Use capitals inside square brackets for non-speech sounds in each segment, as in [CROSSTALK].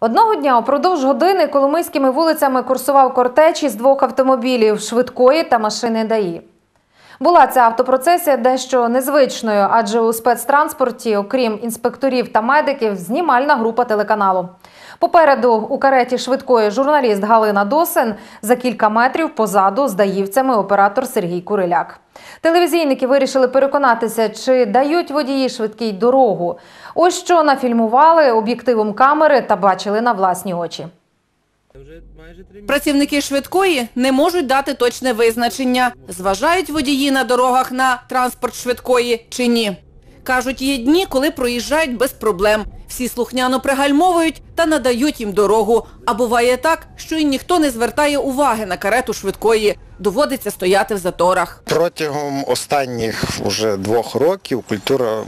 Одного дня упродовж години коломийськими вулицями курсував кортеч із двох автомобілів швидкої та машини ДАІ. Була ця автопроцесія дещо незвичною, адже у спецтранспорті, окрім інспекторів та медиків, знімальна група телеканалу. Попереду у кареті швидкої журналіст Галина Досин, за кілька метрів позаду з даївцями оператор Сергій Куриляк. Телевізійники вирішили переконатися, чи дають водії швидкій дорогу. Ось що нафільмували об'єктивом камери та бачили на власні очі. Працівники швидкої не можуть дати точне визначення, зважають водії на дорогах на транспорт швидкої чи ні. Кажуть, є дні, коли проїжджають без проблем. Всі слухняно пригальмовують та надають їм дорогу. А буває так, що і ніхто не звертає уваги на карету швидкої. Доводиться стояти в заторах. Протягом останніх уже двох років культура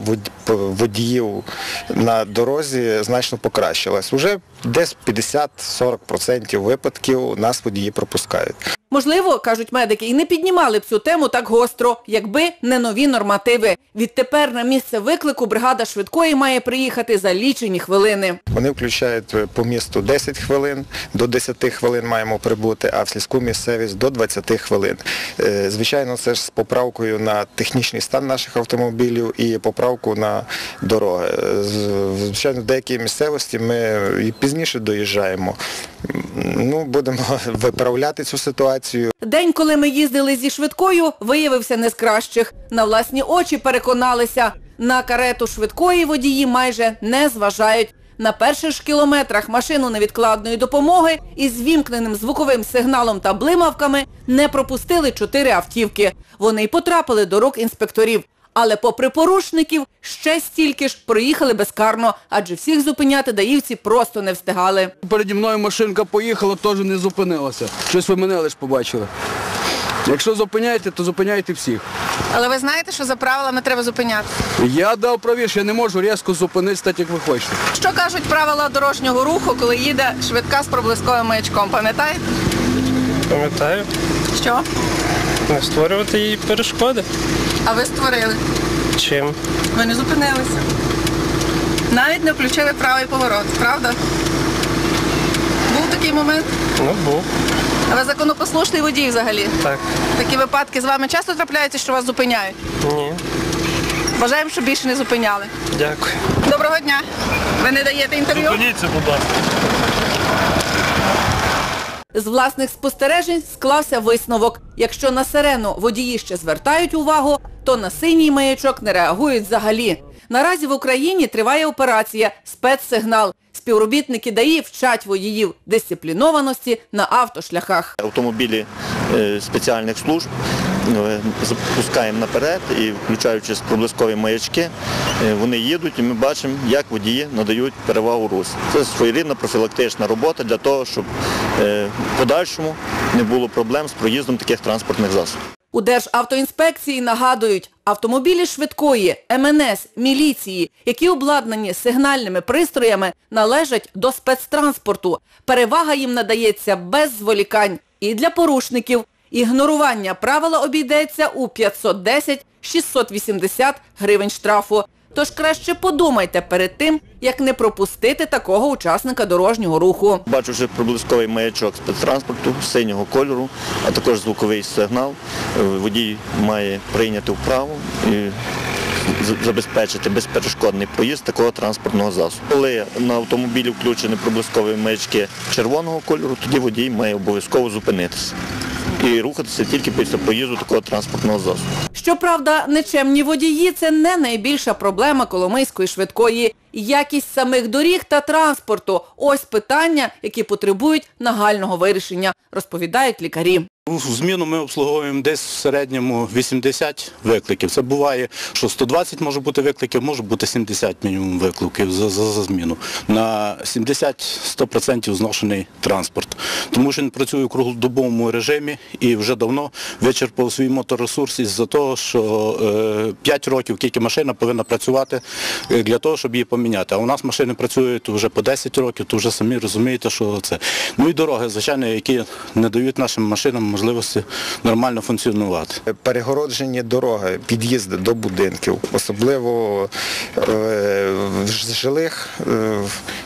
водіїв на дорозі значно покращилась. Уже десь 50-40% випадків нас водії пропускають. Можливо, кажуть медики, і не піднімали б цю тему так гостро, якби не нові нормативи. Відтепер на місце виклику бригада швидкої має приїхати за лічені хвилини. Вони включають е, по місту 10 хвилин, до 10 хвилин маємо прибути, а в сільську місцевість до 20 хвилин. Е, Звичайно, це ж з поправкою на технічний стан наших автомобілів і поправку на дороги. Е, Звичайно, в деякій місцевості ми і пізніше доїжджаємо. Ну, будемо [LAUGHS] виправляти цю ситуацію. День, коли ми їздили зі швидкою, виявився не з кращих. На власні очі переконалися. На карету швидкої водії майже не зважають. На перших ж кілометрах машину невідкладної допомоги із вімкненим звуковим сигналом та блимавками не пропустили чотири автівки. Вони й потрапили до рук інспекторів. Але попри порушників, ще стільки ж проїхали безкарно, адже всіх зупиняти даївці просто не встигали. Переді мною машинка поїхала, теж не зупинилася. Щось ви мене лише побачили. Якщо зупиняєте, то зупиняйте всіх. Але ви знаєте, що за правилами треба зупиняти. Я дав правіше, я не можу різко зупинитися так, як ви хочете. Що кажуть правила дорожнього руху, коли їде швидка з проблисковим маячком? Пам'ятаєте? Пам'ятаю, Що? не створювати їй перешкоди. А ви створили? Чим? Ви не зупинилися. Навіть не включили правий поворот, правда? Був такий момент. Ну, був. А ви законопослушний водій взагалі. Так. Такі випадки з вами часто трапляються, що вас зупиняють. Ні. Бажаємо, щоб більше не зупиняли. Дякую. Доброго дня. Ви не даєте інтерв'ю? Зупиніться, будь ласка. З власних спостережень склався висновок. Якщо на сирену водії ще звертають увагу, то на синій маячок не реагують взагалі. Наразі в Україні триває операція «Спецсигнал». Співробітники ДАІ вчать водіїв дисциплінованості на автошляхах. автомобілі е, спеціальних служб е, запускаємо наперед і включаючи проблискові маячки, е, вони їдуть і ми бачимо, як водії надають перевагу русі. Це своєрідна профілактична робота для того, щоб в подальшому не було проблем з проїздом таких транспортних засобів. У Державтоінспекції нагадують, автомобілі швидкої, МНС, міліції, які обладнані сигнальними пристроями, належать до спецтранспорту. Перевага їм надається без зволікань. І для порушників ігнорування правила обійдеться у 510-680 гривень штрафу. Тож краще подумайте перед тим, як не пропустити такого учасника дорожнього руху. Бачу вже проблисковий маячок спецтранспорту синього кольору, а також звуковий сигнал. Е, Водій має прийняти вправу і забезпечити безперешкодний проїзд такого транспортного засобу. Коли на автомобілі включені проблискові маячки червоного кольору, тоді водій має обов'язково зупинитися і рухатися тільки після проїзду такого транспортного засобу. Щоправда, нечемні водії – це не найбільша проблема Коломийської швидкої. Якість самих доріг та транспорту – ось питання, які потребують нагального вирішення, розповідають лікарі. В зміну ми обслуговуємо десь в середньому 80 викликів. Це буває, що 120 може бути викликів, може бути 70 мінімум викликів за, за, за зміну. На 70-100% зношений транспорт. Тому що він працює в круглодобовому режимі і вже давно вичерпав свій моторесурс із-за того, що е, 5 років тільки машина повинна працювати е, для того, щоб її поміняти поміняти. А у нас машини працюють вже по 10 років, то вже самі розумієте, що це. Ну і дороги, звичайно, які не дають нашим машинам можливості нормально функціонувати. Перегороджені дороги, під'їзди до будинків, особливо е, в жилих, е,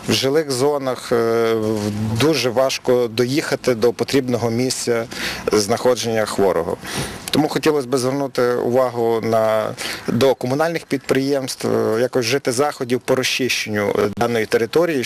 в жилих зонах е, дуже важко доїхати до потрібного місця знаходження хворого. Тому хотілося б звернути увагу на, до комунальних підприємств, е, якось жити заходів по розчищенню е, даної території.